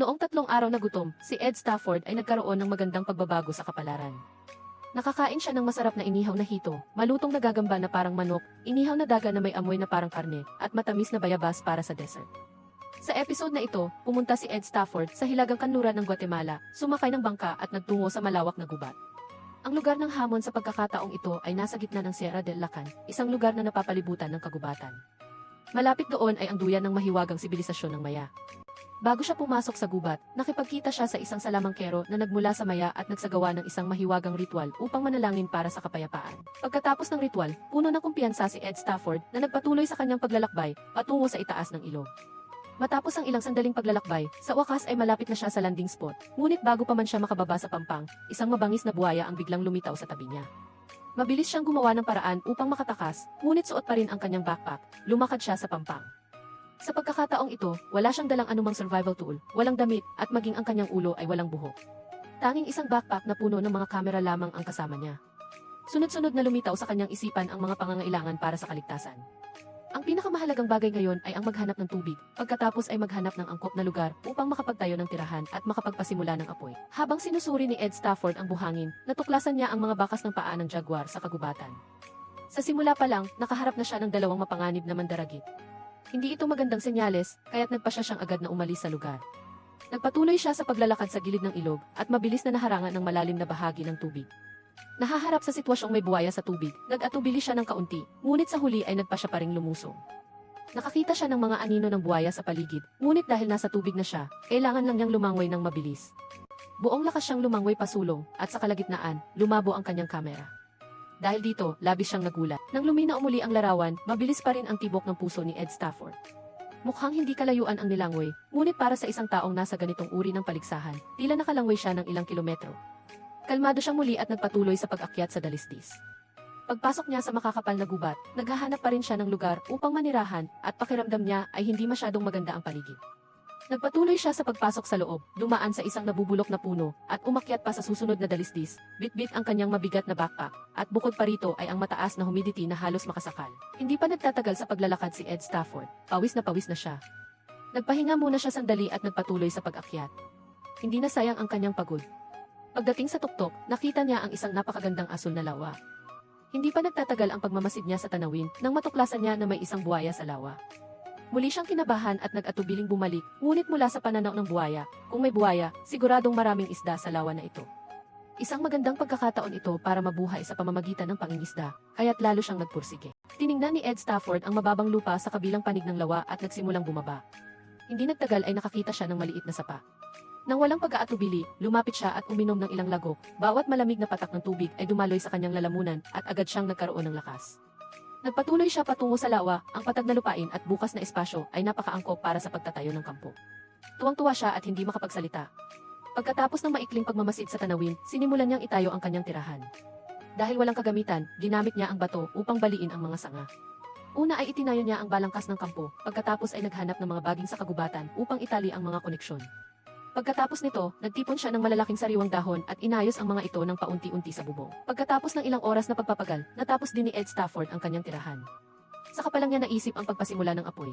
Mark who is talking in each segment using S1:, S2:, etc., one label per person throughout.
S1: Noong tatlong araw na gutom, si Ed Stafford ay nagkaroon ng magandang pagbabago sa kapalaran. Nakakain siya ng masarap na inihaw na hito, malutong na gagamba na parang manok, inihaw na daga na may amoy na parang karne, at matamis na bayabas para sa dessert. Sa episode na ito, pumunta si Ed Stafford sa hilagang kanluran ng Guatemala, sumakay ng bangka at nagtungo sa malawak na gubat. Ang lugar ng hamon sa pagkakataong ito ay nasa gitna ng Sierra del Lacan, isang lugar na napapalibutan ng kagubatan. Malapit doon ay ang duyan ng mahiwagang sibilisasyon ng Maya. Bago siya pumasok sa gubat, nakipagkita siya sa isang salamangkero na nagmula sa Maya at nagsagawa ng isang mahiwagang ritual upang manalangin para sa kapayapaan. Pagkatapos ng ritual, puno ng kumpiyansa si Ed Stafford na nagpatuloy sa kanyang paglalakbay patungo sa itaas ng ilog. Matapos ang ilang sandaling paglalakbay, sa wakas ay malapit na siya sa landing spot. Ngunit bago pa man siya makababa sa pampang, isang mabangis na buhaya ang biglang lumitaw sa tabi niya. Mabilis siyang gumawa ng paraan upang makatakas, ngunit suot pa rin ang kanyang backpack. Lumakad siya sa pampang. Sa pagkakataong ito, wala siyang dalang anumang survival tool, walang damit, at maging ang kanyang ulo ay walang buhok. Tanging isang backpack na puno ng mga kamera lamang ang kasama niya. Sunod-sunod na lumitaw sa kanyang isipan ang mga pangangailangan para sa kaligtasan. Ang pinakamahalagang bagay ngayon ay ang maghanap ng tubig, pagkatapos ay maghanap ng angkop na lugar upang makapagtayo ng tirahan at makapagpasimula ng apoy. Habang sinusuri ni Ed Stafford ang buhangin, natuklasan niya ang mga bakas ng paa ng jaguar sa kagubatan. Sa simula pa lang, nakaharap na siya ng dalawang mapanganib na mandaragit. Hindi ito magandang senyales, kaya't nagpasya siyang agad na umalis sa lugar. Nagpatuloy siya sa paglalakad sa gilid ng ilog at mabilis na naharangan ng malalim na bahagi ng tubig. Nahaharap sa sitwasyong may buwaya sa tubig, nag-atubili siya ng kaunti, ngunit sa huli ay nagpa siya pa ring lumusong. Nakakita siya ng mga anino ng buwaya sa paligid, ngunit dahil nasa tubig na siya, kailangan lang niyang lumangoy ng mabilis. Buong lakas siyang lumangoy pasulong, at sa kalagitnaan, lumabo ang kanyang kamera. Dahil dito, labis siyang nagulat. Nang lumina umuli ang larawan, mabilis pa rin ang tibok ng puso ni Ed Stafford. Mukhang hindi kalayuan ang nilangoy, ngunit para sa isang taong nasa ganitong uri ng paligsahan, tila nakalangoy siya ng ilang kilometro. Kalmado siyang muli at nagpatuloy sa pag-akyat sa dalisdis. Pagpasok niya sa makakapal na gubat, naghahanap pa rin siya ng lugar upang manirahan at pakiramdam niya ay hindi masyadong maganda ang paligid. Nagpatuloy siya sa pagpasok sa loob, dumaan sa isang nabubulok na puno, at umakyat pa sa susunod na dalisdis, bitbit ang kanyang mabigat na backpack, at bukod pa rito ay ang mataas na humidity na halos makasakal. Hindi pa nagtatagal sa paglalakad si Ed Stafford, pawis na pawis na siya. Nagpahinga muna siya sandali at nagpatuloy sa pag-akyat. Hindi na sayang ang kanyang pagod. Pagdating sa tuktok, nakita niya ang isang napakagandang asul na lawa. Hindi pa nagtatagal ang pagmamasid niya sa tanawin nang matuklasan niya na may isang buhaya sa lawa. Muli siyang kinabahan at nag-atubiling bumalik, ngunit mula sa pananaw ng buhaya, kung may buhaya, siguradong maraming isda sa lawa na ito. Isang magandang pagkakataon ito para mabuhay sa pamamagitan ng pangingisda, kaya't lalo siyang nagpursige. Tiningnan ni Ed Stafford ang mababang lupa sa kabilang panig ng lawa at nagsimulang bumaba. Hindi nagtagal ay nakakita siya ng maliit na sapa. Nang walang pag-aatubili, lumapit siya at uminom ng ilang lagok. Bawat malamig na patak ng tubig ay dumaloy sa kanyang lalamunan at agad siyang nagkaroon ng lakas. Nagpatuloy siya patungo sa lawa, ang patag na lupain at bukas na espasyo ay napakaangkop para sa pagtatayo ng kampo. Tuwang-tuwa siya at hindi makapagsalita. Pagkatapos ng maikling pagmamasid sa tanawin, sinimulan niyang itayo ang kanyang tirahan. Dahil walang kagamitan, ginamit niya ang bato upang baliin ang mga sanga. Una ay itinayo niya ang balangkas ng kampo, pagkatapos ay naghanap ng mga baging sa kagubatan upang itali ang mga koneksyon. Pagkatapos nito, nagtipon siya ng malalaking sariwang dahon at inayos ang mga ito ng paunti-unti sa bubong. Pagkatapos ng ilang oras na pagpapagal, natapos din ni Ed Stafford ang kanyang tirahan. Saka pa lang niya naisip ang pagpasimula ng apoy.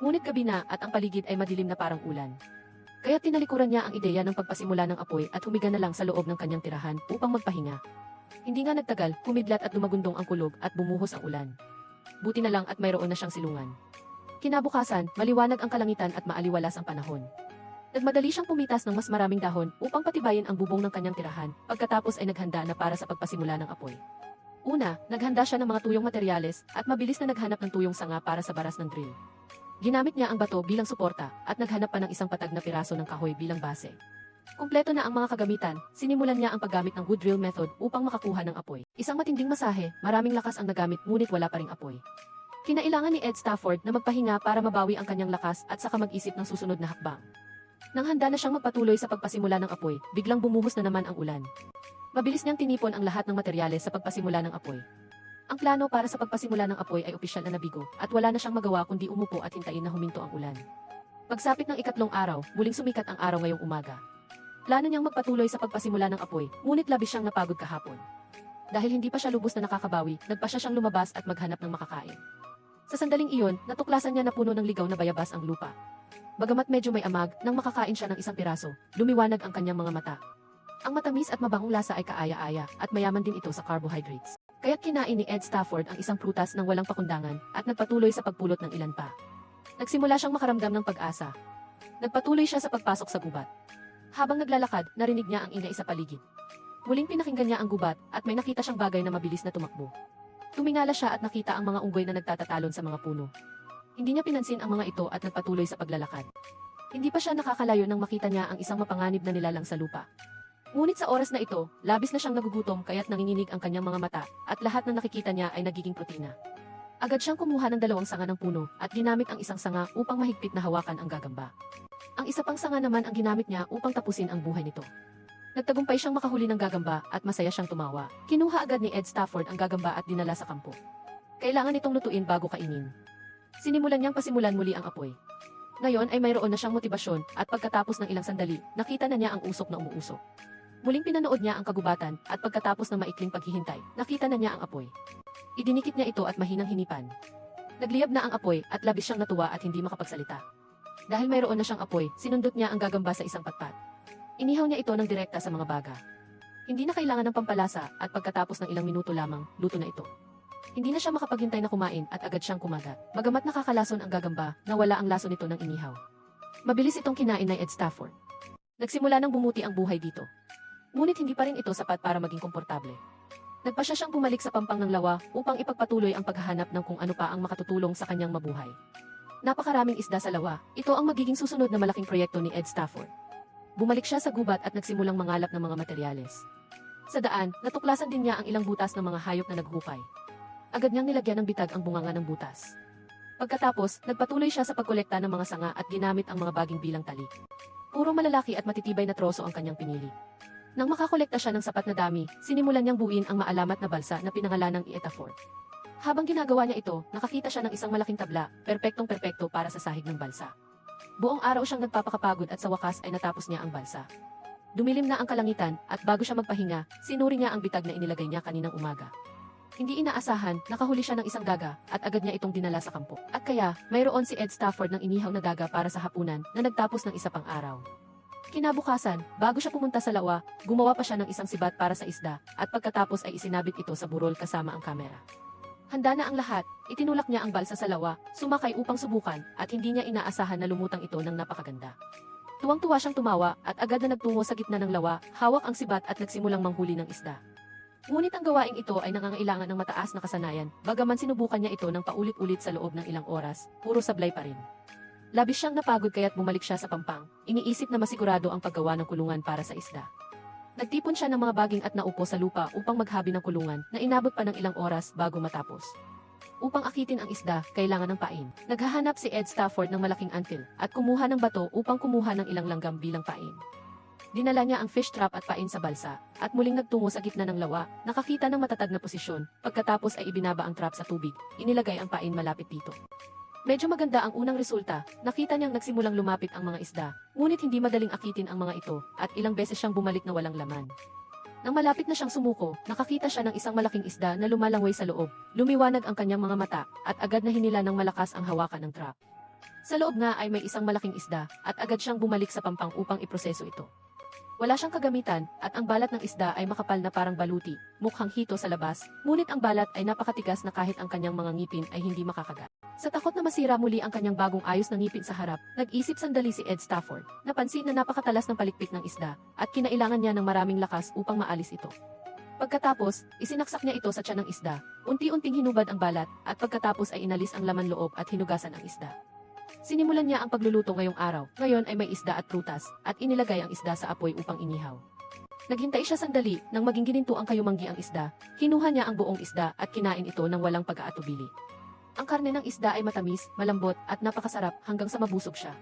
S1: Ngunit gabi na at ang paligid ay madilim na parang ulan. Kaya tinalikuran niya ang ideya ng pagpasimula ng apoy at humiga na lang sa loob ng kanyang tirahan upang magpahinga. Hindi nga nagtagal, kumidlat at dumagundong ang kulog at bumuhos ang ulan. Buti na lang at mayroon na siyang silungan. Kinabukasan, maliwanag ang kalangitan at maaliwalas ang panahon. Nagmadali siyang pumitas ng mas maraming dahon upang patibayin ang bubong ng kanyang tirahan, pagkatapos ay naghanda na para sa pagpasimula ng apoy. Una, naghanda siya ng mga tuyong materyales at mabilis na naghanap ng tuyong sanga para sa baras ng drill. Ginamit niya ang bato bilang suporta at naghanap pa ng isang patag na piraso ng kahoy bilang base. Kumpleto na ang mga kagamitan, sinimulan niya ang paggamit ng wood drill method upang makakuha ng apoy. Isang matinding masahe, maraming lakas ang nagamit ngunit wala pa ring apoy. Kinailangan ni Ed Stafford na magpahinga para mabawi ang kanyang lakas at saka mag-isip ng susunod na hakbang. Nang handa na siyang magpatuloy sa pagpasimula ng apoy, biglang bumuhos na naman ang ulan. Mabilis niyang tinipon ang lahat ng materyales sa pagpasimula ng apoy. Ang plano para sa pagpasimula ng apoy ay opisyal na nabigo at wala na siyang magawa kundi umupo at hintayin na huminto ang ulan. Pagsapit ng ikatlong araw, muling sumikat ang araw ngayong umaga. Plano niyang magpatuloy sa pagpasimula ng apoy, ngunit labis siyang napagod kahapon. Dahil hindi pa siya lubos na nakakabawi, nagpa siya siyang lumabas at maghanap ng makakain. Sa sandaling iyon, natuklasan niya na puno ng ligaw na bayabas ang lupa. Bagamat medyo may amag, nang makakain siya ng isang piraso, lumiwanag ang kanyang mga mata. Ang matamis at mabangong lasa ay kaaya-aya at mayaman din ito sa carbohydrates. Kaya't kinain ni Ed Stafford ang isang prutas ng walang pakundangan at nagpatuloy sa pagpulot ng ilan pa. Nagsimula siyang makaramdam ng pag-asa. Nagpatuloy siya sa pagpasok sa gubat. Habang naglalakad, narinig niya ang ingay sa paligid. Muling pinakinggan niya ang gubat at may nakita siyang bagay na mabilis na tumakbo. Tumingala siya at nakita ang mga unggoy na nagtatatalon sa mga puno. Hindi niya pinansin ang mga ito at nagpatuloy sa paglalakad. Hindi pa siya nakakalayo nang makita niya ang isang mapanganib na nilalang sa lupa. Ngunit sa oras na ito, labis na siyang nagugutom kaya't nanginginig ang kanyang mga mata at lahat ng nakikita niya ay nagiging protina. Agad siyang kumuha ng dalawang sanga ng puno at ginamit ang isang sanga upang mahigpit na hawakan ang gagamba. Ang isa pang sanga naman ang ginamit niya upang tapusin ang buhay nito. Nagtagumpay siyang makahuli ng gagamba at masaya siyang tumawa. Kinuha agad ni Ed Stafford ang gagamba at dinala sa kampo. Kailangan itong lutuin bago kainin. Sinimulan niyang pasimulan muli ang apoy. Ngayon ay mayroon na siyang motibasyon at pagkatapos ng ilang sandali, nakita na niya ang usok na umuusok. Muling pinanood niya ang kagubatan at pagkatapos ng maikling paghihintay, nakita na niya ang apoy. Idinikit niya ito at mahinang hinipan. Nagliyab na ang apoy at labis siyang natuwa at hindi makapagsalita. Dahil mayroon na siyang apoy, sinundot niya ang gagamba sa isang patpat. Inihaw niya ito ng direkta sa mga baga. Hindi na kailangan ng pampalasa at pagkatapos ng ilang minuto lamang, luto na ito. Hindi na siya makapaghintay na kumain at agad siyang kumagat. Bagamat nakakalason ang gagamba, nawala ang laso nito ng inihaw. Mabilis itong kinain ni Ed Stafford. Nagsimula nang bumuti ang buhay dito. Ngunit hindi pa rin ito sapat para maging komportable. Nagpasya siyang bumalik sa pampang ng lawa upang ipagpatuloy ang paghahanap ng kung ano pa ang makatutulong sa kanyang mabuhay. Napakaraming isda sa lawa, ito ang magiging susunod na malaking proyekto ni Ed Stafford. Bumalik siya sa gubat at nagsimulang mangalap ng mga materyales. Sa daan, natuklasan din niya ang ilang butas ng mga hayop na naghukay. Agad niyang nilagyan ng bitag ang bunganga ng butas. Pagkatapos, nagpatuloy siya sa pagkolekta ng mga sanga at ginamit ang mga baging bilang tali. Puro malalaki at matitibay na troso ang kanyang pinili. Nang makakolekta siya ng sapat na dami, sinimulan niyang buuin ang maalamat na balsa na pinangalan ng Ietafor. Habang ginagawa niya ito, nakakita siya ng isang malaking tabla, perpektong perpekto para sa sahig ng balsa. Buong araw siyang nagpapakapagod at sa wakas ay natapos niya ang balsa. Dumilim na ang kalangitan at bago siya magpahinga, sinuri niya ang bitag na inilagay niya kaninang umaga. Hindi inaasahan, nakahuli siya ng isang daga at agad niya itong dinala sa kampo. At kaya, mayroon si Ed Stafford ng inihaw na daga para sa hapunan na nagtapos ng isa pang araw. Kinabukasan, bago siya pumunta sa lawa, gumawa pa siya ng isang sibat para sa isda at pagkatapos ay isinabit ito sa burol kasama ang kamera. Handa na ang lahat, itinulak niya ang balsa sa lawa, sumakay upang subukan at hindi niya inaasahan na lumutang ito ng napakaganda. Tuwang-tuwa siyang tumawa at agad na nagtungo sa gitna ng lawa, hawak ang sibat at nagsimulang manghuli ng isda. Ngunit ang gawaing ito ay nangangailangan ng mataas na kasanayan, bagaman sinubukan niya ito ng paulit-ulit sa loob ng ilang oras, puro sablay pa rin. Labis siyang napagod kaya't bumalik siya sa pampang, iniisip na masigurado ang paggawa ng kulungan para sa isda. Nagtipon siya ng mga baging at naupo sa lupa upang maghabi ng kulungan na inabot pa ng ilang oras bago matapos. Upang akitin ang isda, kailangan ng pain. Naghahanap si Ed Stafford ng malaking antil at kumuha ng bato upang kumuha ng ilang langgam bilang pain. Dinala niya ang fish trap at pain sa balsa, at muling nagtungo sa gitna ng lawa, nakakita ng matatag na posisyon, pagkatapos ay ibinaba ang trap sa tubig, inilagay ang pain malapit dito. Medyo maganda ang unang resulta, nakita niyang nagsimulang lumapit ang mga isda, ngunit hindi madaling akitin ang mga ito, at ilang beses siyang bumalik na walang laman. Nang malapit na siyang sumuko, nakakita siya ng isang malaking isda na lumalangway sa loob, lumiwanag ang kanyang mga mata, at agad na hinila ng malakas ang hawakan ng trap. Sa loob nga ay may isang malaking isda, at agad siyang bumalik sa pampang upang iproseso ito. Wala siyang kagamitan, at ang balat ng isda ay makapal na parang baluti, mukhang hito sa labas, ngunit ang balat ay napakatigas na kahit ang kanyang mga ngipin ay hindi makakagat. Sa takot na masira muli ang kanyang bagong ayos na ngipin sa harap, nag-isip sandali si Ed Stafford. Napansin na napakatalas ng palikpik ng isda, at kinailangan niya ng maraming lakas upang maalis ito. Pagkatapos, isinaksak niya ito sa tiyan ng isda, unti-unting hinubad ang balat, at pagkatapos ay inalis ang laman loob at hinugasan ang isda. Sinimulan niya ang pagluluto ngayong araw, ngayon ay may isda at prutas, at inilagay ang isda sa apoy upang inihaw. Naghintay siya sandali, nang maging gininto ang kayumanggi ang isda, kinuha niya ang buong isda at kinain ito ng walang pag-aatubili. Ang karne ng isda ay matamis, malambot, at napakasarap hanggang sa mabusog siya.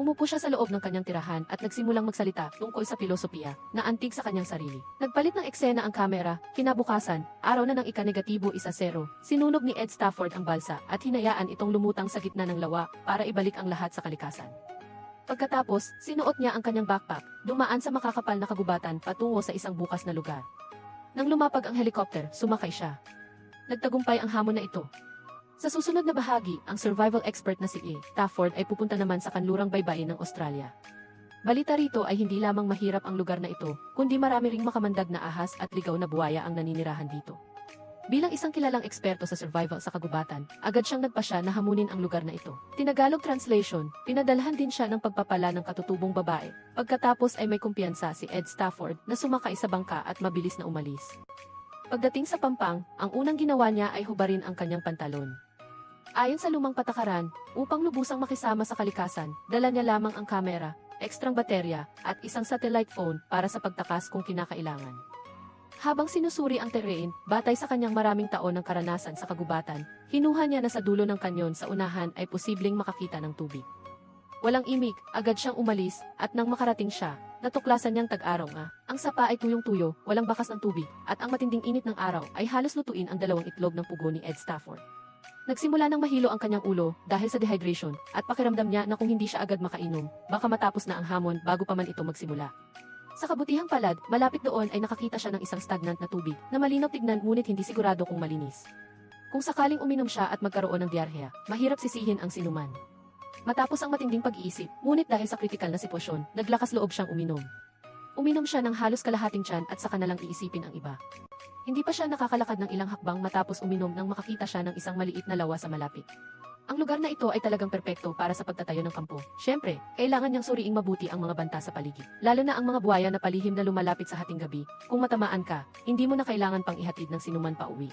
S1: Umupo siya sa loob ng kanyang tirahan at nagsimulang magsalita tungkol sa filosofiya na antig sa kanyang sarili. Nagpalit ng eksena ang kamera, kinabukasan, araw na ng ika-negatibo isa zero, sinunog ni Ed Stafford ang balsa at hinayaan itong lumutang sa gitna ng lawa para ibalik ang lahat sa kalikasan. Pagkatapos, sinuot niya ang kanyang backpack, dumaan sa makakapal na kagubatan patungo sa isang bukas na lugar. Nang lumapag ang helicopter, sumakay siya. Nagtagumpay ang hamon na ito. Sa susunod na bahagi, ang survival expert na si A. Stafford ay pupunta naman sa kanlurang baybayin ng Australia. Balita rito ay hindi lamang mahirap ang lugar na ito, kundi marami ring makamandag na ahas at ligaw na buwaya ang naninirahan dito. Bilang isang kilalang eksperto sa survival sa kagubatan, agad siyang nagpasya na hamunin ang lugar na ito. Tinagalog translation, pinadalhan din siya ng pagpapala ng katutubong babae. Pagkatapos ay may kumpiyansa si Ed Stafford na sumakay sa bangka at mabilis na umalis. Pagdating sa Pampang, ang unang ginawa niya ay hubarin ang kanyang pantalon. Ayon sa lumang patakaran, upang lubusang makisama sa kalikasan, dala niya lamang ang kamera, ekstrang baterya, at isang satellite phone para sa pagtakas kung kinakailangan. Habang sinusuri ang terrain, batay sa kanyang maraming taon ng karanasan sa kagubatan, hinuha niya na sa dulo ng kanyon sa unahan ay posibleng makakita ng tubig. Walang imik, agad siyang umalis, at nang makarating siya, natuklasan niyang tag-araw nga. Ang sapa ay tuyong-tuyo, walang bakas ng tubig, at ang matinding init ng araw ay halos lutuin ang dalawang itlog ng pugo ni Ed Stafford. Nagsimula nang mahilo ang kanyang ulo dahil sa dehydration at pakiramdam niya na kung hindi siya agad makainom, baka matapos na ang hamon bago pa man ito magsimula. Sa kabutihang palad, malapit doon ay nakakita siya ng isang stagnant na tubig na malinaw tignan ngunit hindi sigurado kung malinis. Kung sakaling uminom siya at magkaroon ng diarrhea, mahirap sisihin ang sinuman. Matapos ang matinding pag-iisip, ngunit dahil sa kritikal na sitwasyon, naglakas loob siyang uminom. Uminom siya ng halos kalahating tiyan at saka na lang iisipin ang iba. Hindi pa siya nakakalakad ng ilang hakbang matapos uminom nang makakita siya ng isang maliit na lawa sa malapit. Ang lugar na ito ay talagang perpekto para sa pagtatayo ng kampo. Siyempre, kailangan niyang suriing mabuti ang mga banta sa paligid. Lalo na ang mga buhaya na palihim na lumalapit sa hating gabi. Kung matamaan ka, hindi mo na kailangan pang ihatid ng sinuman pa uwi.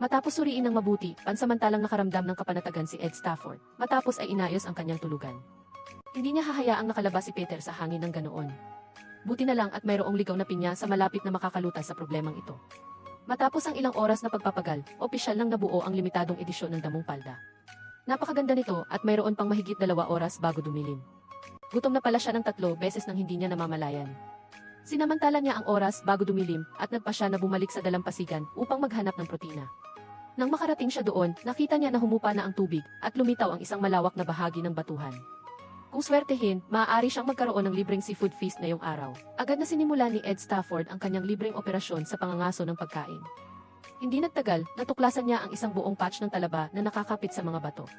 S1: Matapos suriin ng mabuti, pansamantalang nakaramdam ng kapanatagan si Ed Stafford. Matapos ay inayos ang kanyang tulugan. Hindi niya hahayaang nakalabas si Peter sa hangin ng ganoon. Buti na lang at mayroong ligaw na pinya sa malapit na makakalutas sa problemang ito. Matapos ang ilang oras na pagpapagal, opisyal nang nabuo ang limitadong edisyon ng Damong Palda. Napakaganda nito at mayroon pang mahigit dalawa oras bago dumilim. Gutom na pala siya ng tatlo beses nang hindi niya namamalayan. Sinamantala niya ang oras bago dumilim at nagpa siya na bumalik sa dalampasigan upang maghanap ng protina. Nang makarating siya doon, nakita niya na humupa na ang tubig at lumitaw ang isang malawak na bahagi ng batuhan. Kung swertehin, maaari siyang magkaroon ng libreng seafood feast ngayong araw. Agad na sinimula ni Ed Stafford ang kanyang libreng operasyon sa pangangaso ng pagkain. Hindi nagtagal, natuklasan niya ang isang buong patch ng talaba na nakakapit sa mga bato.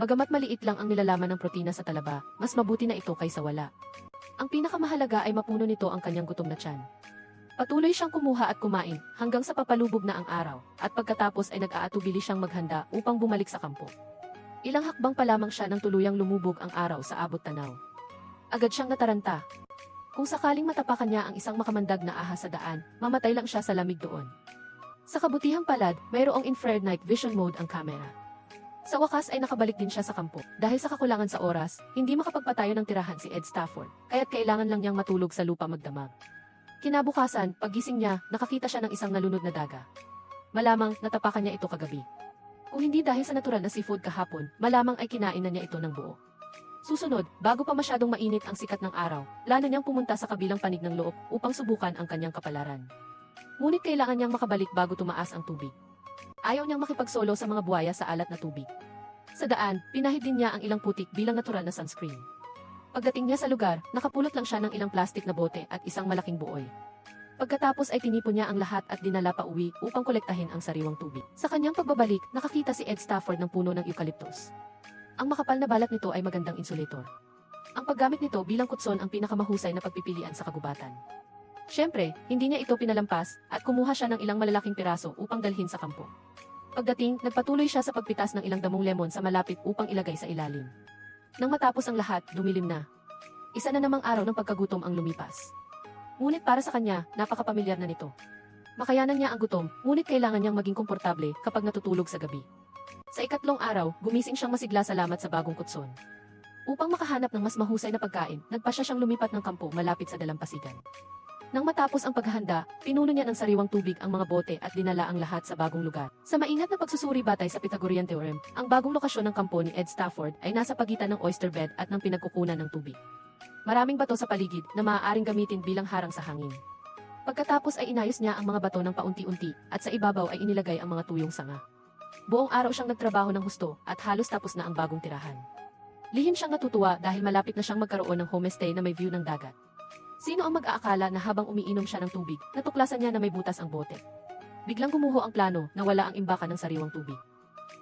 S1: Bagamat maliit lang ang nilalaman ng protina sa talaba, mas mabuti na ito kaysa wala. Ang pinakamahalaga ay mapuno nito ang kanyang gutom na tiyan. Patuloy siyang kumuha at kumain hanggang sa papalubog na ang araw at pagkatapos ay nag-aatubili siyang maghanda upang bumalik sa kampo. Ilang hakbang pa lamang siya nang tuluyang lumubog ang araw sa abot tanaw. Agad siyang nataranta. Kung sakaling matapakan niya ang isang makamandag na ahas sa daan, mamatay lang siya sa lamig doon. Sa kabutihang palad, mayroong infrared night vision mode ang kamera. Sa wakas ay nakabalik din siya sa kampo. Dahil sa kakulangan sa oras, hindi makapagpatayo ng tirahan si Ed Stafford, kaya't kailangan lang niyang matulog sa lupa magdamag. Kinabukasan, pagising niya, nakakita siya ng isang nalunod na daga. Malamang, natapakan niya ito kagabi. Kung hindi dahil sa natural na seafood kahapon, malamang ay kinain na niya ito ng buo. Susunod, bago pa masyadong mainit ang sikat ng araw, plano niyang pumunta sa kabilang panig ng loob upang subukan ang kanyang kapalaran. Ngunit kailangan niyang makabalik bago tumaas ang tubig. Ayaw niyang makipagsolo sa mga buhaya sa alat na tubig. Sa daan, pinahid din niya ang ilang putik bilang natural na sunscreen. Pagdating niya sa lugar, nakapulot lang siya ng ilang plastik na bote at isang malaking buoy. Pagkatapos ay tinipon niya ang lahat at dinala pa uwi upang kolektahin ang sariwang tubig. Sa kanyang pagbabalik, nakakita si Ed Stafford ng puno ng eucalyptus. Ang makapal na balat nito ay magandang insulator. Ang paggamit nito bilang kutson ang pinakamahusay na pagpipilian sa kagubatan. Siyempre, hindi niya ito pinalampas at kumuha siya ng ilang malalaking piraso upang dalhin sa kampo. Pagdating, nagpatuloy siya sa pagpitas ng ilang damong lemon sa malapit upang ilagay sa ilalim. Nang matapos ang lahat, dumilim na. Isa na namang araw ng pagkagutom ang lumipas. Ngunit para sa kanya, napakapamilyar na nito. Makayanan niya ang gutom, ngunit kailangan niyang maging komportable kapag natutulog sa gabi. Sa ikatlong araw, gumising siyang masigla salamat sa bagong kutson. Upang makahanap ng mas mahusay na pagkain, nagpa siya siyang lumipat ng kampo malapit sa dalampasigan. Nang matapos ang paghahanda, pinuno niya ng sariwang tubig ang mga bote at dinala ang lahat sa bagong lugar. Sa maingat na pagsusuri batay sa Pythagorean Theorem, ang bagong lokasyon ng kampo ni Ed Stafford ay nasa pagitan ng oyster bed at ng pinagkukunan ng tubig. Maraming bato sa paligid na maaaring gamitin bilang harang sa hangin. Pagkatapos ay inayos niya ang mga bato ng paunti-unti at sa ibabaw ay inilagay ang mga tuyong sanga. Buong araw siyang nagtrabaho ng husto at halos tapos na ang bagong tirahan. Lihim siyang natutuwa dahil malapit na siyang magkaroon ng homestay na may view ng dagat. Sino ang mag-aakala na habang umiinom siya ng tubig, natuklasan niya na may butas ang bote. Biglang gumuho ang plano na wala ang imbaka ng sariwang tubig.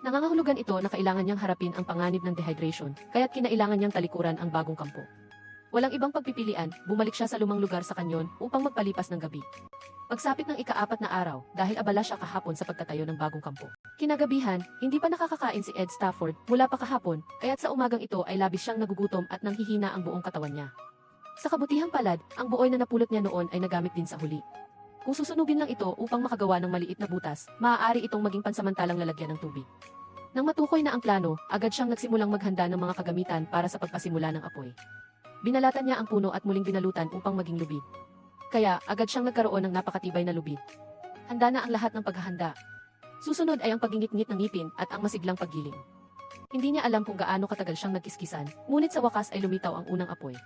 S1: Nangangahulugan ito na kailangan niyang harapin ang panganib ng dehydration, kaya't kinailangan niyang talikuran ang bagong kampo. Walang ibang pagpipilian, bumalik siya sa lumang lugar sa kanyon upang magpalipas ng gabi. Pagsapit ng ikaapat na araw, dahil abala siya kahapon sa pagtatayo ng bagong kampo. Kinagabihan, hindi pa nakakakain si Ed Stafford mula pa kahapon, kaya't sa umagang ito ay labis siyang nagugutom at nanghihina ang buong katawan niya. Sa kabutihang palad, ang buoy na napulot niya noon ay nagamit din sa huli. Kung susunugin lang ito upang makagawa ng maliit na butas, maaari itong maging pansamantalang lalagyan ng tubig. Nang matukoy na ang plano, agad siyang nagsimulang maghanda ng mga kagamitan para sa pagpasimula ng apoy. Binalatan niya ang puno at muling binalutan upang maging lubid. Kaya, agad siyang nagkaroon ng napakatibay na lubid. Handa na ang lahat ng paghahanda. Susunod ay ang pagingit-ngit ng ngipin at ang masiglang paggiling. Hindi niya alam kung gaano katagal siyang nagkiskisan, ngunit sa wakas ay lumitaw ang unang apoy.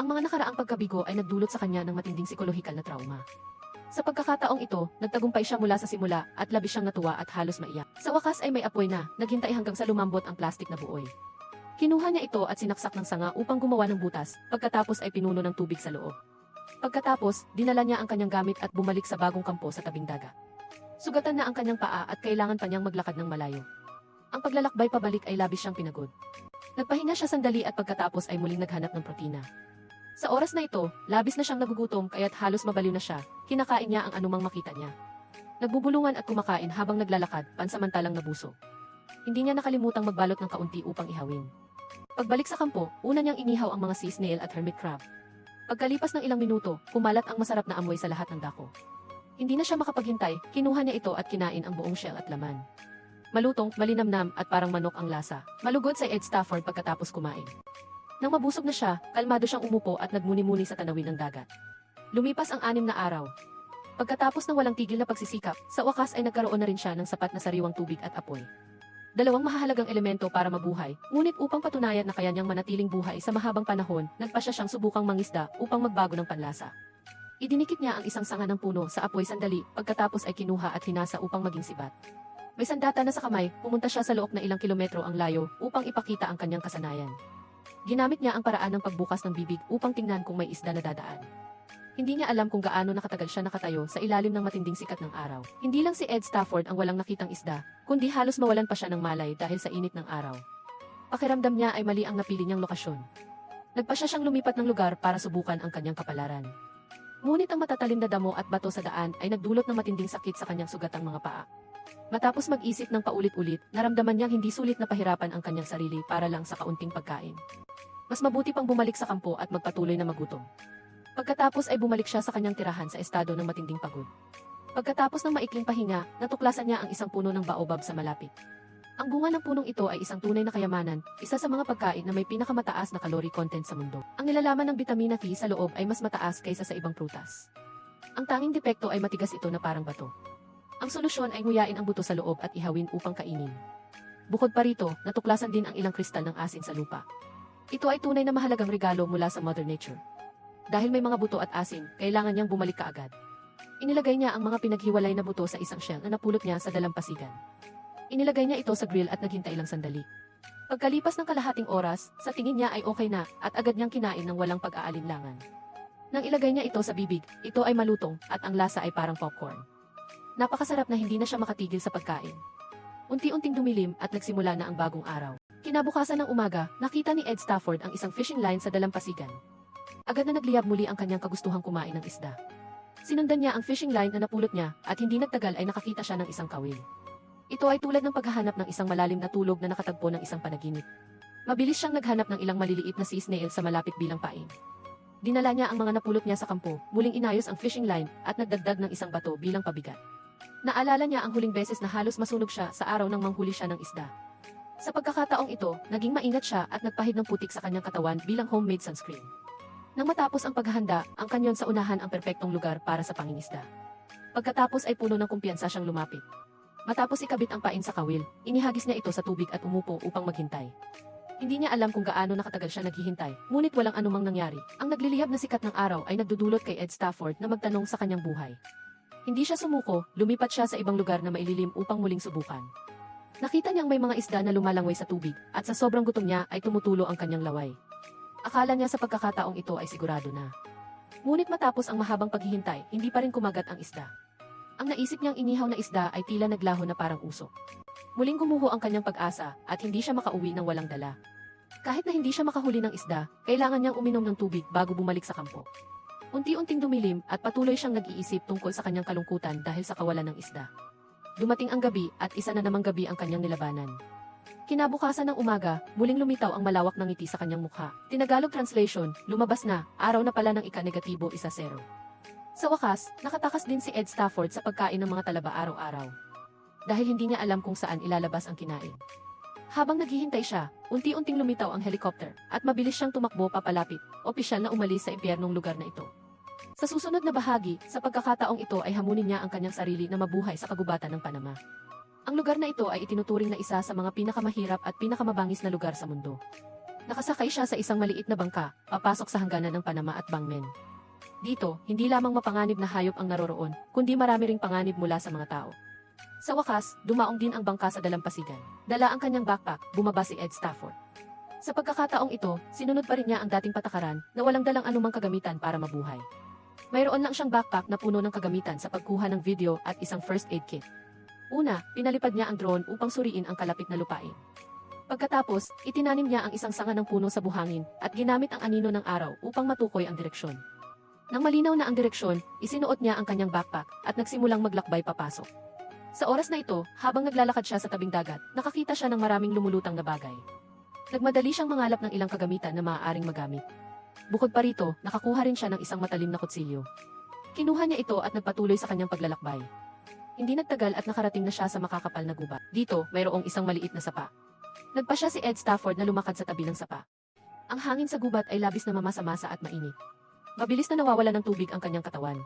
S1: Ang mga nakaraang pagkabigo ay nagdulot sa kanya ng matinding psikolohikal na trauma. Sa pagkakataong ito, nagtagumpay siya mula sa simula at labis siyang natuwa at halos maiyak. Sa wakas ay may apoy na, naghintay hanggang sa lumambot ang plastik na buoy. Kinuha niya ito at sinaksak ng sanga upang gumawa ng butas, pagkatapos ay pinuno ng tubig sa loob. Pagkatapos, dinala niya ang kanyang gamit at bumalik sa bagong kampo sa tabing dagat. Sugatan na ang kanyang paa at kailangan pa niyang maglakad ng malayo. Ang paglalakbay pabalik ay labis siyang pinagod. Nagpahinga siya sandali at pagkatapos ay muling naghanap ng protina. Sa oras na ito, labis na siyang nagugutom kaya't halos mabaliw na siya, kinakain niya ang anumang makita niya. Nagbubulungan at kumakain habang naglalakad, pansamantalang nabuso. Hindi niya nakalimutang magbalot ng kaunti upang ihawin. Pagbalik sa kampo, una niyang inihaw ang mga sea snail at hermit crab. Pagkalipas ng ilang minuto, kumalat ang masarap na amoy sa lahat ng dako. Hindi na siya makapaghintay, kinuha niya ito at kinain ang buong shell at laman. Malutong, malinamnam at parang manok ang lasa. Malugod sa Ed Stafford pagkatapos kumain. Nang mabusog na siya, kalmado siyang umupo at nagmuni-muni sa tanawin ng dagat. Lumipas ang anim na araw. Pagkatapos ng walang tigil na pagsisikap, sa wakas ay nagkaroon na rin siya ng sapat na sariwang tubig at apoy. Dalawang mahahalagang elemento para mabuhay, ngunit upang patunayan na kaya niyang manatiling buhay sa mahabang panahon, nagpa siya siyang subukang mangisda upang magbago ng panlasa. Idinikit niya ang isang sanga ng puno sa apoy sandali, pagkatapos ay kinuha at hinasa upang maging sibat. May sandata na sa kamay, pumunta siya sa loob na ilang kilometro ang layo upang ipakita ang kanyang kasanayan. Ginamit niya ang paraan ng pagbukas ng bibig upang tingnan kung may isda na dadaan. Hindi niya alam kung gaano nakatagal siya nakatayo sa ilalim ng matinding sikat ng araw. Hindi lang si Ed Stafford ang walang nakitang isda, kundi halos mawalan pa siya ng malay dahil sa init ng araw. Pakiramdam niya ay mali ang napili niyang lokasyon. Nagpa siya siyang lumipat ng lugar para subukan ang kanyang kapalaran. Ngunit ang matatalim na damo at bato sa daan ay nagdulot ng matinding sakit sa kanyang sugatang mga paa. Matapos mag-isip ng paulit-ulit, naramdaman niyang hindi sulit na pahirapan ang kanyang sarili para lang sa kaunting pagkain. Mas mabuti pang bumalik sa kampo at magpatuloy na magutom. Pagkatapos ay bumalik siya sa kanyang tirahan sa estado ng matinding pagod. Pagkatapos ng maikling pahinga, natuklasan niya ang isang puno ng baobab sa malapit. Ang bunga ng punong ito ay isang tunay na kayamanan, isa sa mga pagkain na may pinakamataas na calorie content sa mundo. Ang nilalaman ng vitamina C sa loob ay mas mataas kaysa sa ibang prutas. Ang tanging depekto ay matigas ito na parang bato. Ang solusyon ay nguyain ang buto sa loob at ihawin upang kainin. Bukod pa rito, natuklasan din ang ilang kristal ng asin sa lupa. Ito ay tunay na mahalagang regalo mula sa Mother Nature. Dahil may mga buto at asin, kailangan niyang bumalik kaagad. Inilagay niya ang mga pinaghiwalay na buto sa isang shell na napulot niya sa dalampasigan. Inilagay niya ito sa grill at naghintay ilang sandali. Pagkalipas ng kalahating oras, sa tingin niya ay okay na at agad niyang kinain ng walang pag-aalinlangan. Nang ilagay niya ito sa bibig, ito ay malutong at ang lasa ay parang popcorn. Napakasarap na hindi na siya makatigil sa pagkain. Unti-unting dumilim at nagsimula na ang bagong araw. Kinabukasan ng umaga, nakita ni Ed Stafford ang isang fishing line sa dalampasigan. Agad na nagliyab muli ang kanyang kagustuhang kumain ng isda. Sinundan niya ang fishing line na napulot niya at hindi nagtagal ay nakakita siya ng isang kawil. Ito ay tulad ng paghahanap ng isang malalim na tulog na nakatagpo ng isang panaginip. Mabilis siyang naghanap ng ilang maliliit na sea snail sa malapit bilang pain. Dinala niya ang mga napulot niya sa kampo, muling inayos ang fishing line at nagdagdag ng isang bato bilang pabigat. Naalala niya ang huling beses na halos masunog siya sa araw nang manghuli siya ng isda. Sa pagkakataong ito, naging maingat siya at nagpahid ng putik sa kanyang katawan bilang homemade sunscreen. Nang matapos ang paghahanda, ang kanyon sa unahan ang perpektong lugar para sa pangingisda. Pagkatapos ay puno ng kumpiyansa siyang lumapit. Matapos ikabit ang pain sa kawil, inihagis niya ito sa tubig at umupo upang maghintay. Hindi niya alam kung gaano nakatagal siya naghihintay, ngunit walang anumang nangyari. Ang nagliliyab na sikat ng araw ay nagdudulot kay Ed Stafford na magtanong sa kanyang buhay. Hindi siya sumuko, lumipat siya sa ibang lugar na maililim upang muling subukan. Nakita niyang may mga isda na lumalangoy sa tubig, at sa sobrang gutom niya ay tumutulo ang kanyang laway. Akala niya sa pagkakataong ito ay sigurado na. Ngunit matapos ang mahabang paghihintay, hindi pa rin kumagat ang isda. Ang naisip niyang inihaw na isda ay tila naglaho na parang usok. Muling gumuho ang kanyang pag-asa at hindi siya makauwi ng walang dala. Kahit na hindi siya makahuli ng isda, kailangan niyang uminom ng tubig bago bumalik sa kampo. Unti-unting dumilim at patuloy siyang nag-iisip tungkol sa kanyang kalungkutan dahil sa kawalan ng isda. Dumating ang gabi at isa na namang gabi ang kanyang nilabanan. Kinabukasan ng umaga, muling lumitaw ang malawak ng ngiti sa kanyang mukha. Tinagalog translation, lumabas na, araw na pala ng ika-negatibo isa zero. Sa wakas, nakatakas din si Ed Stafford sa pagkain ng mga talaba araw-araw. Dahil hindi niya alam kung saan ilalabas ang kinain. Habang naghihintay siya, unti-unting lumitaw ang helicopter at mabilis siyang tumakbo papalapit, opisyal na umalis sa impyernong lugar na ito. Sa susunod na bahagi, sa pagkakataong ito ay hamunin niya ang kanyang sarili na mabuhay sa kagubatan ng Panama. Ang lugar na ito ay itinuturing na isa sa mga pinakamahirap at pinakamabangis na lugar sa mundo. Nakasakay siya sa isang maliit na bangka, papasok sa hangganan ng Panama at Bangmen. Dito, hindi lamang mapanganib na hayop ang naroroon, kundi marami ring panganib mula sa mga tao. Sa wakas, dumaong din ang bangka sa dalampasigan. Dala ang kanyang backpack, bumaba si Ed Stafford. Sa pagkakataong ito, sinunod pa rin niya ang dating patakaran na walang dalang anumang kagamitan para mabuhay. Mayroon lang siyang backpack na puno ng kagamitan sa pagkuha ng video at isang first aid kit. Una, pinalipad niya ang drone upang suriin ang kalapit na lupain. Pagkatapos, itinanim niya ang isang sanga ng puno sa buhangin at ginamit ang anino ng araw upang matukoy ang direksyon. Nang malinaw na ang direksyon, isinuot niya ang kanyang backpack at nagsimulang maglakbay papasok. Sa oras na ito, habang naglalakad siya sa tabing dagat, nakakita siya ng maraming lumulutang na bagay. Nagmadali siyang mangalap ng ilang kagamitan na maaaring magamit. Bukod pa rito, nakakuha rin siya ng isang matalim na kutsilyo. Kinuha niya ito at nagpatuloy sa kanyang paglalakbay. Hindi nagtagal at nakarating na siya sa makakapal na gubat. Dito, mayroong isang maliit na sapa. Nagpa siya si Ed Stafford na lumakad sa tabi ng sapa. Ang hangin sa gubat ay labis na mamasa-masa at mainit. Mabilis na nawawala ng tubig ang kanyang katawan.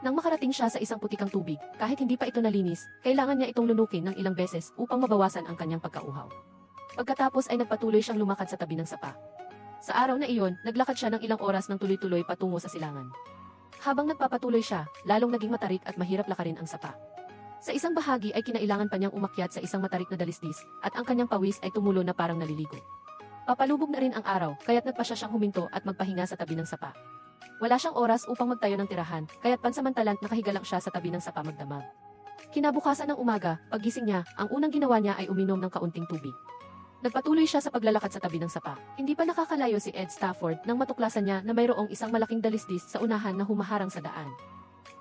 S1: Nang makarating siya sa isang putikang tubig, kahit hindi pa ito nalinis, kailangan niya itong lunukin ng ilang beses upang mabawasan ang kanyang pagkauhaw. Pagkatapos ay nagpatuloy siyang lumakad sa tabi ng sapa. Sa araw na iyon, naglakad siya ng ilang oras ng tuloy-tuloy patungo sa silangan. Habang nagpapatuloy siya, lalong naging matarik at mahirap lakarin ang sapa. Sa isang bahagi ay kinailangan pa niyang umakyat sa isang matarik na dalisdis, at ang kanyang pawis ay tumulo na parang naliligo. Papalubog na rin ang araw, kaya't nagpa siya siyang huminto at magpahinga sa tabi ng sapa. Wala siyang oras upang magtayo ng tirahan, kaya't pansamantalang nakahiga lang siya sa tabi ng sapa magdamag. Kinabukasan ng umaga, paggising niya, ang unang ginawa niya ay uminom ng kaunting tubig. Nagpatuloy siya sa paglalakad sa tabi ng sapa. Hindi pa nakakalayo si Ed Stafford nang matuklasan niya na mayroong isang malaking dalisdis sa unahan na humaharang sa daan.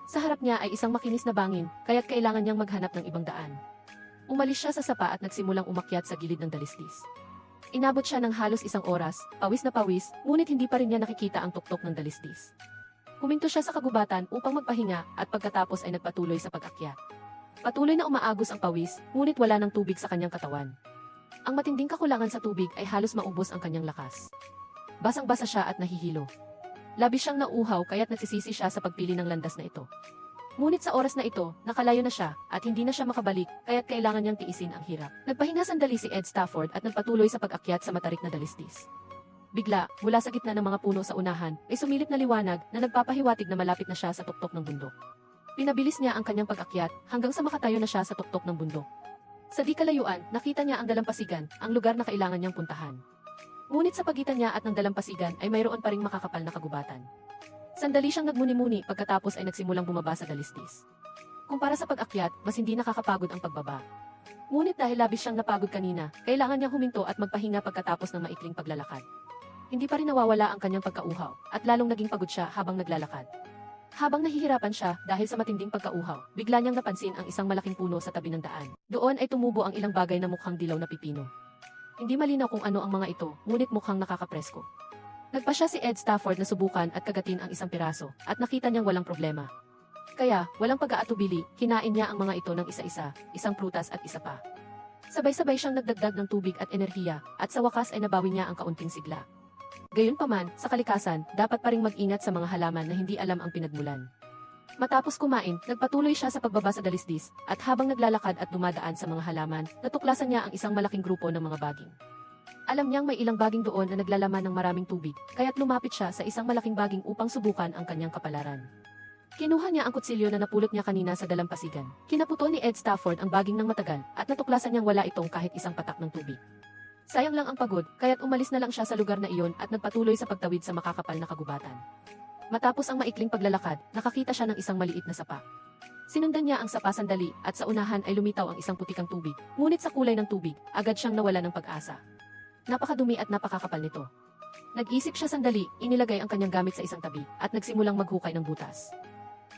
S1: Sa harap niya ay isang makinis na bangin, kaya't kailangan niyang maghanap ng ibang daan. Umalis siya sa sapa at nagsimulang umakyat sa gilid ng dalisdis. Inabot siya ng halos isang oras, pawis na pawis, ngunit hindi pa rin niya nakikita ang tuktok ng dalisdis. Huminto siya sa kagubatan upang magpahinga at pagkatapos ay nagpatuloy sa pag-akyat. Patuloy na umaagos ang pawis, ngunit wala ng tubig sa kanyang katawan. Ang matinding kakulangan sa tubig ay halos maubos ang kanyang lakas. Basang-basa siya at nahihilo. Labis siyang nauhaw kaya't nagsisisi siya sa pagpili ng landas na ito. Ngunit sa oras na ito, nakalayo na siya at hindi na siya makabalik kaya't kailangan niyang tiisin ang hirap. Nagpahinga sandali si Ed Stafford at nagpatuloy sa pag-akyat sa matarik na dalisdis. Bigla, mula sa gitna ng mga puno sa unahan, ay sumilip na liwanag na nagpapahiwatig na malapit na siya sa tuktok ng bundok. Pinabilis niya ang kanyang pag-akyat hanggang sa makatayo na siya sa tuktok ng bundok. Sa di kalayuan, nakita niya ang dalampasigan, ang lugar na kailangan niyang puntahan. Ngunit sa pagitan niya at ng dalampasigan ay mayroon pa ring makakapal na kagubatan. Sandali siyang nagmuni-muni pagkatapos ay nagsimulang bumaba sa dalistis. Kumpara sa pag-akyat, mas hindi nakakapagod ang pagbaba. Ngunit dahil labis siyang napagod kanina, kailangan niyang huminto at magpahinga pagkatapos ng maikling paglalakad. Hindi pa rin nawawala ang kanyang pagkauhaw, at lalong naging pagod siya habang naglalakad. Habang nahihirapan siya dahil sa matinding pagkauhaw, bigla niyang napansin ang isang malaking puno sa tabi ng daan. Doon ay tumubo ang ilang bagay na mukhang dilaw na pipino. Hindi malinaw kung ano ang mga ito, ngunit mukhang nakakapresko. Nagpa siya si Ed Stafford na subukan at kagatin ang isang piraso, at nakita niyang walang problema. Kaya, walang pag-aatubili, kinain niya ang mga ito ng isa-isa, isang prutas at isa pa. Sabay-sabay siyang nagdagdag ng tubig at enerhiya, at sa wakas ay nabawi niya ang kaunting sigla. Gayunpaman, sa kalikasan, dapat pa ring mag-ingat sa mga halaman na hindi alam ang pinagmulan. Matapos kumain, nagpatuloy siya sa pagbaba sa dalisdis, at habang naglalakad at dumadaan sa mga halaman, natuklasan niya ang isang malaking grupo ng mga baging. Alam niyang may ilang baging doon na naglalaman ng maraming tubig, kaya't lumapit siya sa isang malaking baging upang subukan ang kanyang kapalaran. Kinuha niya ang kutsilyo na napulot niya kanina sa dalampasigan. Kinaputo ni Ed Stafford ang baging ng matagal at natuklasan niyang wala itong kahit isang patak ng tubig. Sayang lang ang pagod, kaya't umalis na lang siya sa lugar na iyon at nagpatuloy sa pagtawid sa makakapal na kagubatan. Matapos ang maikling paglalakad, nakakita siya ng isang maliit na sapa. Sinundan niya ang sapa sandali at sa unahan ay lumitaw ang isang putikang tubig. Ngunit sa kulay ng tubig, agad siyang nawala ng pag-asa. Napakadumi at napakakapal nito. Nag-isip siya sandali, inilagay ang kanyang gamit sa isang tabi at nagsimulang maghukay ng butas.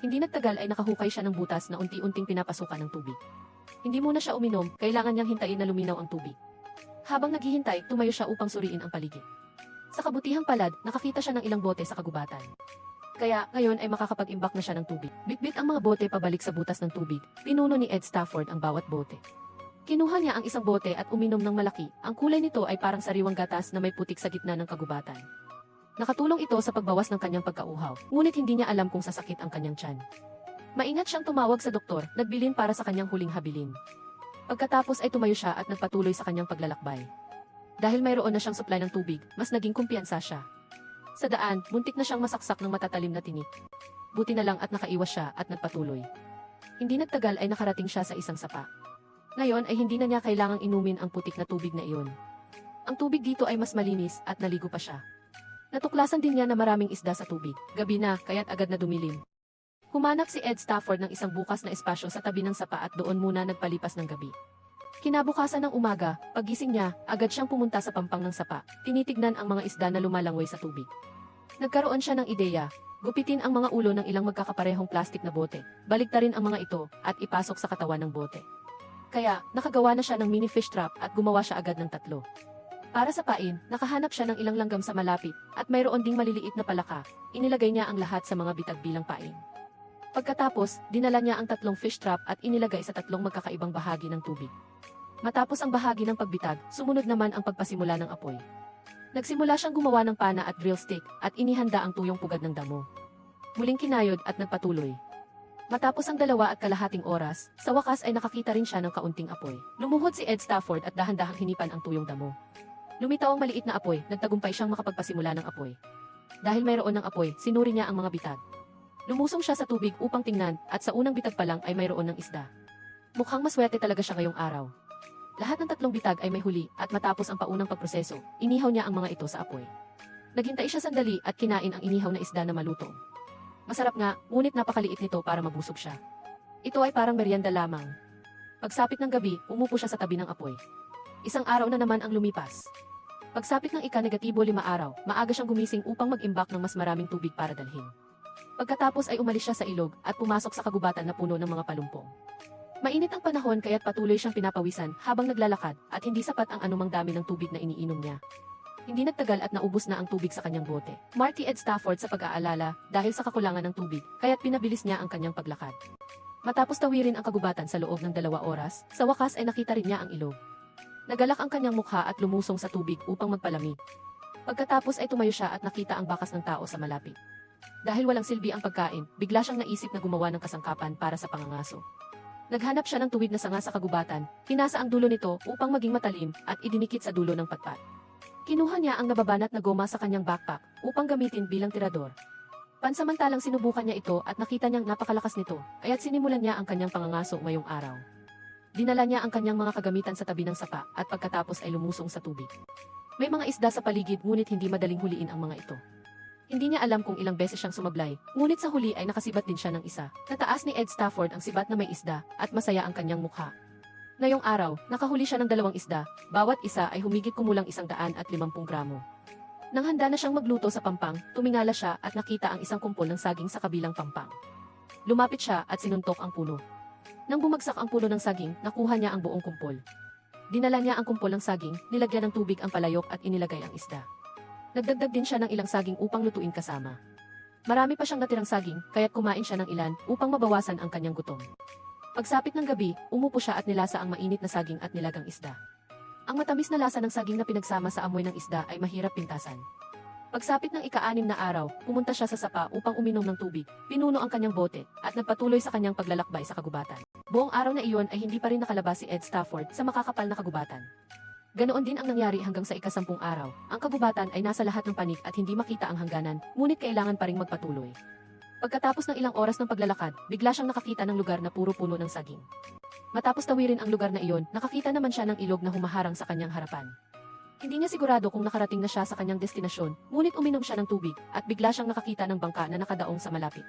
S1: Hindi nagtagal ay nakahukay siya ng butas na unti-unting pinapasukan ng tubig. Hindi muna siya uminom, kailangan niyang hintayin na luminaw ang tubig. Habang naghihintay, tumayo siya upang suriin ang paligid. Sa kabutihang palad, nakakita siya ng ilang bote sa kagubatan. Kaya, ngayon ay makakapag-imbak na siya ng tubig. Bitbit ang mga bote pabalik sa butas ng tubig. Pinuno ni Ed Stafford ang bawat bote. Kinuha niya ang isang bote at uminom ng malaki. Ang kulay nito ay parang sariwang gatas na may putik sa gitna ng kagubatan. Nakatulong ito sa pagbawas ng kanyang pagkauhaw, ngunit hindi niya alam kung sasakit ang kanyang tiyan. Maingat siyang tumawag sa doktor, nagbilin para sa kanyang huling habilin. Pagkatapos ay tumayo siya at nagpatuloy sa kanyang paglalakbay. Dahil mayroon na siyang supply ng tubig, mas naging kumpiyansa siya. Sa daan, muntik na siyang masaksak ng matatalim na tinik. Buti na lang at nakaiwas siya at nagpatuloy. Hindi nagtagal ay nakarating siya sa isang sapa. Ngayon ay hindi na niya kailangang inumin ang putik na tubig na iyon. Ang tubig dito ay mas malinis at naligo pa siya. Natuklasan din niya na maraming isda sa tubig. Gabi na, kaya't agad na dumilim. Humanap si Ed Stafford ng isang bukas na espasyo sa tabi ng sapa at doon muna nagpalipas ng gabi. Kinabukasan ng umaga, pagising niya, agad siyang pumunta sa pampang ng sapa, tinitignan ang mga isda na lumalangway sa tubig. Nagkaroon siya ng ideya, gupitin ang mga ulo ng ilang magkakaparehong plastik na bote, baligtarin ang mga ito, at ipasok sa katawan ng bote. Kaya, nakagawa na siya ng mini fish trap at gumawa siya agad ng tatlo. Para sa pain, nakahanap siya ng ilang langgam sa malapit, at mayroon ding maliliit na palaka, inilagay niya ang lahat sa mga bitag bilang pain. Pagkatapos, dinala niya ang tatlong fish trap at inilagay sa tatlong magkakaibang bahagi ng tubig. Matapos ang bahagi ng pagbitag, sumunod naman ang pagpasimula ng apoy. Nagsimula siyang gumawa ng pana at drill stick at inihanda ang tuyong pugad ng damo. Muling kinayod at nagpatuloy. Matapos ang dalawa at kalahating oras, sa wakas ay nakakita rin siya ng kaunting apoy. Lumuhod si Ed Stafford at dahan-dahang hinipan ang tuyong damo. Lumitaw ang maliit na apoy, nagtagumpay siyang makapagpasimula ng apoy. Dahil mayroon ng apoy, sinuri niya ang mga bitag. Lumusong siya sa tubig upang tingnan at sa unang bitag pa lang ay mayroon ng isda. Mukhang maswerte talaga siya ngayong araw. Lahat ng tatlong bitag ay may huli at matapos ang paunang pagproseso, inihaw niya ang mga ito sa apoy. Naghintay siya sandali at kinain ang inihaw na isda na malutong. Masarap nga, ngunit napakaliit nito para mabusog siya. Ito ay parang merienda lamang. Pagsapit ng gabi, umupo siya sa tabi ng apoy. Isang araw na naman ang lumipas. Pagsapit ng ika-negatibo lima araw, maaga siyang gumising upang mag-imbak ng mas maraming tubig para dalhin. Pagkatapos ay umalis siya sa ilog at pumasok sa kagubatan na puno ng mga palumpong. Mainit ang panahon kaya't patuloy siyang pinapawisan habang naglalakad at hindi sapat ang anumang dami ng tubig na iniinom niya. Hindi nagtagal at naubos na ang tubig sa kanyang bote. Marty Ed Stafford sa pag-aalala dahil sa kakulangan ng tubig kaya't pinabilis niya ang kanyang paglakad. Matapos tawirin ang kagubatan sa loob ng dalawa oras, sa wakas ay nakita rin niya ang ilog. Nagalak ang kanyang mukha at lumusong sa tubig upang magpalamig. Pagkatapos ay tumayo siya at nakita ang bakas ng tao sa malapit. Dahil walang silbi ang pagkain, bigla siyang naisip na gumawa ng kasangkapan para sa pangangaso. Naghanap siya ng tuwid na sanga sa kagubatan, pinasa ang dulo nito upang maging matalim at idinikit sa dulo ng patpat. Kinuha niya ang nababanat na goma sa kanyang backpack upang gamitin bilang tirador. Pansamantalang sinubukan niya ito at nakita niyang napakalakas nito, kaya't sinimulan niya ang kanyang pangangaso ngayong araw. Dinala niya ang kanyang mga kagamitan sa tabi ng sapa at pagkatapos ay lumusong sa tubig. May mga isda sa paligid ngunit hindi madaling huliin ang mga ito. Hindi niya alam kung ilang beses siyang sumablay, ngunit sa huli ay nakasibat din siya ng isa. Nataas ni Ed Stafford ang sibat na may isda, at masaya ang kanyang mukha. Ngayong araw, nakahuli siya ng dalawang isda, bawat isa ay humigit kumulang isang daan at limampung gramo. Nang handa na siyang magluto sa pampang, tumingala siya at nakita ang isang kumpol ng saging sa kabilang pampang. Lumapit siya at sinuntok ang puno. Nang bumagsak ang puno ng saging, nakuha niya ang buong kumpol. Dinala niya ang kumpol ng saging, nilagyan ng tubig ang palayok at inilagay ang isda. Nagdagdag din siya ng ilang saging upang lutuin kasama. Marami pa siyang natirang saging, kaya't kumain siya ng ilan upang mabawasan ang kanyang gutom. Pagsapit ng gabi, umupo siya at nilasa ang mainit na saging at nilagang isda. Ang matamis na lasa ng saging na pinagsama sa amoy ng isda ay mahirap pintasan. Pagsapit ng ika-anim na araw, pumunta siya sa sapa upang uminom ng tubig, pinuno ang kanyang bote, at nagpatuloy sa kanyang paglalakbay sa kagubatan. Buong araw na iyon ay hindi pa rin nakalabas si Ed Stafford sa makakapal na kagubatan. Ganoon din ang nangyari hanggang sa ikasampung araw. Ang kagubatan ay nasa lahat ng panik at hindi makita ang hangganan, ngunit kailangan pa ring magpatuloy. Pagkatapos ng ilang oras ng paglalakad, bigla siyang nakakita ng lugar na puro puno ng saging. Matapos tawirin ang lugar na iyon, nakakita naman siya ng ilog na humaharang sa kanyang harapan. Hindi niya sigurado kung nakarating na siya sa kanyang destinasyon, ngunit uminom siya ng tubig at bigla siyang nakakita ng bangka na nakadaong sa malapit.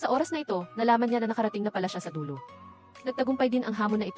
S1: Sa oras na ito, nalaman niya na nakarating na pala siya sa dulo. Nagtagumpay din ang hamon na ito.